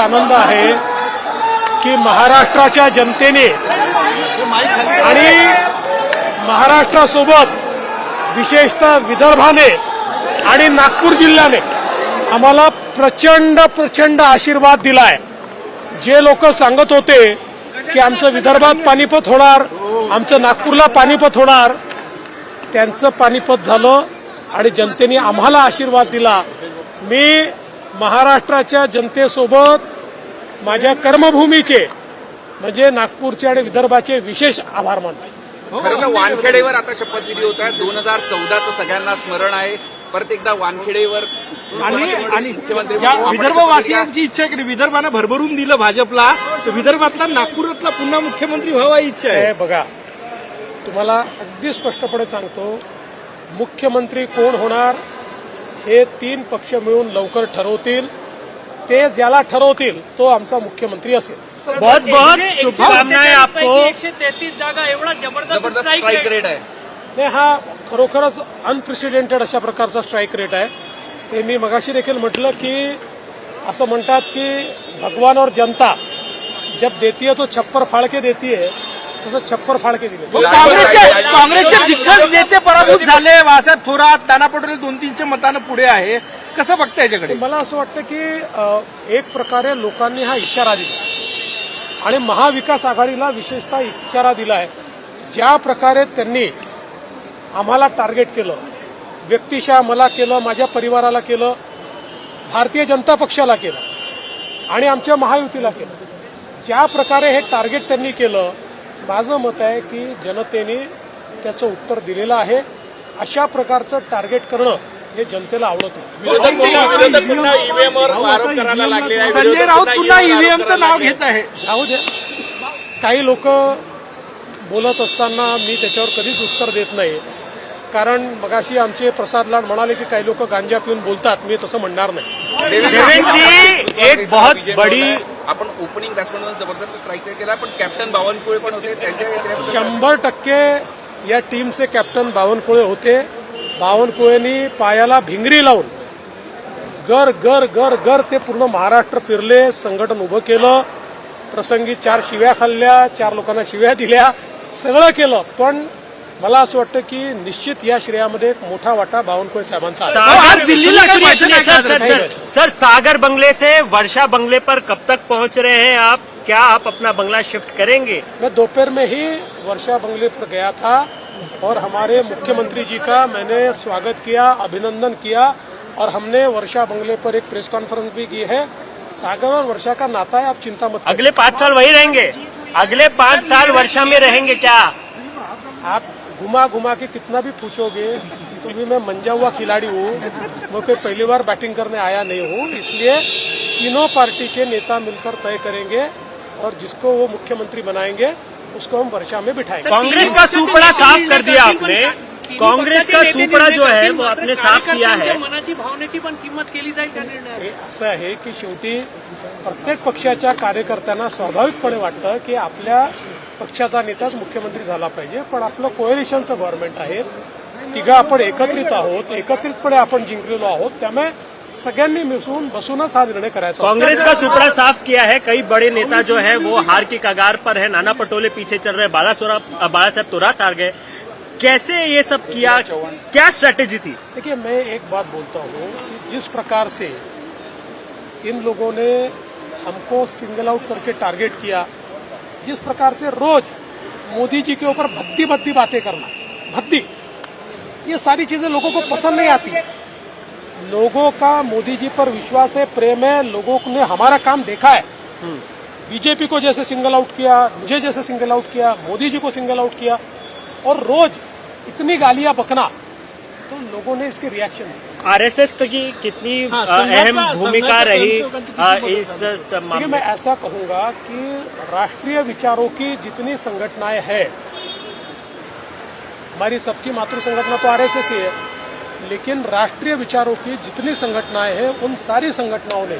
आनंद आहे की महाराष्ट्राच्या जनतेने आणि महाराष्ट्रासोबत विशेषतः विदर्भाने आणि नागपूर जिल्ह्याने आम्हाला प्रचंड प्रचंड आशीर्वाद दिलाय. जे लोक सांगत होते की आमचं विदर्भात पानिपत होणार आमचं नागपूरला पानिपत होणार त्यांचं पानिपत झालं आणि जनतेने आम्हाला आशीर्वाद दिला. मी महाराष्ट्राच्या जनतेसोबत माझ्या कर्मभूमीचे म्हणजे नागपूरचे आणि विदर्भाचे विशेष आभार मानतो. खरं तर वानखेडेवर आता शपथविधी होत. आहे दोन हजार चौदाचं सगळ्यांना स्मरण आहे. परत एकदा वानखेडेवर आणि या विदर्भवासियांची इच्छा आहे की विदर्भानं भरभरून दिलं भाजपला. तर विदर्भातला नागपुरातला पुन्हा मुख्यमंत्री व्हावा ही इच्छा आहे. हे बघा तुम्हाला अगदी स्पष्टपणे सांगतो मुख्यमंत्री कोण होणार हे तीन पक्ष मिळून लवकर ठरवतील. ते ज्याला ठरवतील तो आमचा मुख्यमंत्री असेल. बहुत बहुत शुभकामनाएं आपको एकशे तेहतीस जागा एवढा जबरदस्त जबरदस्त स्ट्राईक रेट आहे. नाही हा खरोखरच अनप्रेसिडेंटेड अशा प्रकारचा स्ट्राईक रेट आहे. हे मी मगाशी देखील म्हटलं की असं म्हणतात की भगवान और जनता जब देती है तो छप्पर फाळके देती है. तसं छप्पर फाळके दिले. काँग्रेसचे काँग्रेसचे दिग्गज नेते पराभूत झाले. बाळासाहेब थोरात नाना पटोले दोन तीनशे मतानं पुढे आहे. कसं बघता याच्याकडे? मला असं वाटतं की अ, एक प्रकारे लोकांनी हा इशारा दिला. आणि महाविकास आघाडीला विशेषतः इशारा दिलाय. ज्या प्रकारे त्यांनी आम्हाला टार्गेट केलं व्यक्तिशः मला केलं माझ्या परिवाराला केलं भारतीय जनता पक्षाला केलं आणि आमच्या महायुतीला केलं. ज्या प्रकारे हे टार्गेट त्यांनी केलं माझं मत आहे की जनतेने त्याचं उत्तर दिलेलं आहे. अशा प्रकारचं टार्गेट करणं हे जनतेला आवडत. नाही संजय राऊत पुन्हा ईव्हीएमचं नाव घेत आहे. जाऊ द्या काही लोक बोलत असताना मी त्याच्यावर कधीच उत्तर देत नाही. कारण मगाशी आमचे प्रसाद लाड म्हणाले की काही लोक गांजा पिऊन बोलतात. मी तसं म्हणणार नाही. देवेंद्र जी एक बहुत बड़ी आपण ओपनिंग बॅट्समॅन जबरदस्त स्ट्राईक केला पण कॅप्टन बावनकुळे पण होते त्यांच्या शंभर टक्के या टीमचे कॅप्टन बावनकुळे होते. बावनकुळेंनी पायाला भिंगरी लावून गर गर गर गर ते पूर्ण महाराष्ट्र फिरले संघटन उभं केलं. प्रसंगी चार शिव्या खाल्ल्या चार लोकांना शिव्या दिल्या सगळं केलं. पण मला असं वाटतं की निश्चित या श्रेयामध्ये एक मोठा वाटा बावनकुळे साहेबांचा आहे. आज दिल्लीला सुनिए, सुनिए, sir, sir, sir, sir Sagar बंगले से वर्षा बंगले पर कब तक पहुँच रहे हैं आप? क्या आप अपना बंगला शिफ्ट करेंगे? मैं दोपहर में ही वर्षा बंगले पर गया था और हमारे मुख्यमंत्री जी का मैंने स्वागत किया अभिनंदन किया और हमने वर्षा बंगले पर एक प्रेस कॉन्फ्रेंस भी की है। सागर और वर्षा का नाता है आप चिंता मत करिए। अगले पाँच साल वही रहेंगे। अगले पाँच साल वर्षा में रहेंगे क्या? आप घुमा घुमा के कितना भी पूछोगे तो भी मैं मंजा हुआ खिलाड़ी हूँ मैं कोई पहली बार बैटिंग करने आया नहीं हूँ इसलिए तीनों पार्टी के नेता मिलकर तय करेंगे और जिसको वो मुख्यमंत्री बनाएँगे उसको हम वर्षा में बिठाएँगे। कांग्रेस का सुपड़ा साफ़ कर दिया आपने। काँग्रेस का सुपड़ा जो है वो आपने साफ़ किया है। मनाची भावनेची पण किंमत केली जाईल का निर्णय? हे असं आहे की शेवटी प्रत्येक पक्षाच्या कार्यकर्त्यांना स्वाभाविकपणे वाटतं की आपल्या पक्षाचा नेताच मुख्यमंत्री झाला पाहिजे पण आपलं कोएलिशनचं गव्हर्नमेंट आहे. तिघं आपण एकत्रित आहोत एकत्रितपणे आपण जिंकलेलो आहोत. त्यामुळे सगळ्यांनी मिसळून बसूनच हा निर्णय करायचा. कांग्रेस का सुपड़ा साफ़ किया है कई बड़े नेता जो है वो हार की कगार पर है। नाना पटोले पीछे चल रहे बाला बाला साहब तुरंत हार गए। कैसे ये सब किया? क्या स्ट्रेटेजी थी? देखिए मैं एक बात बोलता हूँ कि जिस प्रकार से इन लोगों ने हमको सिंगल आउट करके टारगेट किया जिस प्रकार से रोज मोदी जी के ऊपर भद्दी भद्दी बातें करना भद्दी ये सारी चीज़ें लोगों को पसंद नहीं आती। लोगों का मोदी जी पर विश्वास है प्रेम है लोगों ने हमारा काम देखा है। बीजेपी को जैसे सिंगल आउट किया मुझे जैसे सिंगल आउट किया मोदी जी को सिंगल आउट किया और रोज इतनी गालियाँ बकना तो लोगों ने इसके रिएक्शन दिए आरएसएस की कितनी हाँ, अहम भूमिका रही अ, किती इस मामले मैं ऐसा कहूँगा कि राष्ट्रीय विचारों की जितनी संगठनाएँ हैं हमारी सबकी मातृ संगठना तो आरएसएस ही है लेकिन राष्ट्रीय विचारों की जितनी संगठनाएँ हैं उन सारी संगठनाओं ने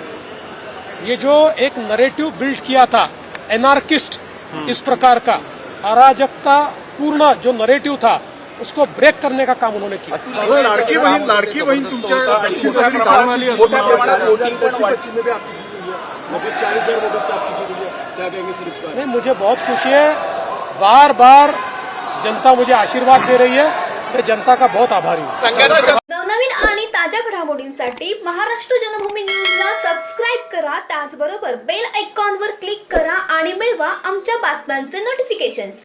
ये जो एक नरेटिव बिल्ड किया था एनार्किस्ट इस प्रकार का अराजकता पूर्ण जो नरेटिव था उसको ब्रेक करने का काम उन्होंने किया। लाडकी बहीण लाडकी बहीण तुमच्या मोठ्या प्रमाणात मोठ्या प्रमाणात वोटिंग पण वाढ- नहीं मुझे बहुत खुशी है। बार बार जनता मुझे आशीर्वाद दे रही है। मैं जनता का बहुत आभारी हूँ। नवनवीन आणि ताज्या घडामोडींसाठी महाराष्ट्र जनभूमी न्यूजला सबस्क्राईब करा. त्याचबरोबर बेल आयकॉनवर क्लिक करा आणि मिळवा आमच्या बातम्यांचे नोटिफिकेशन्स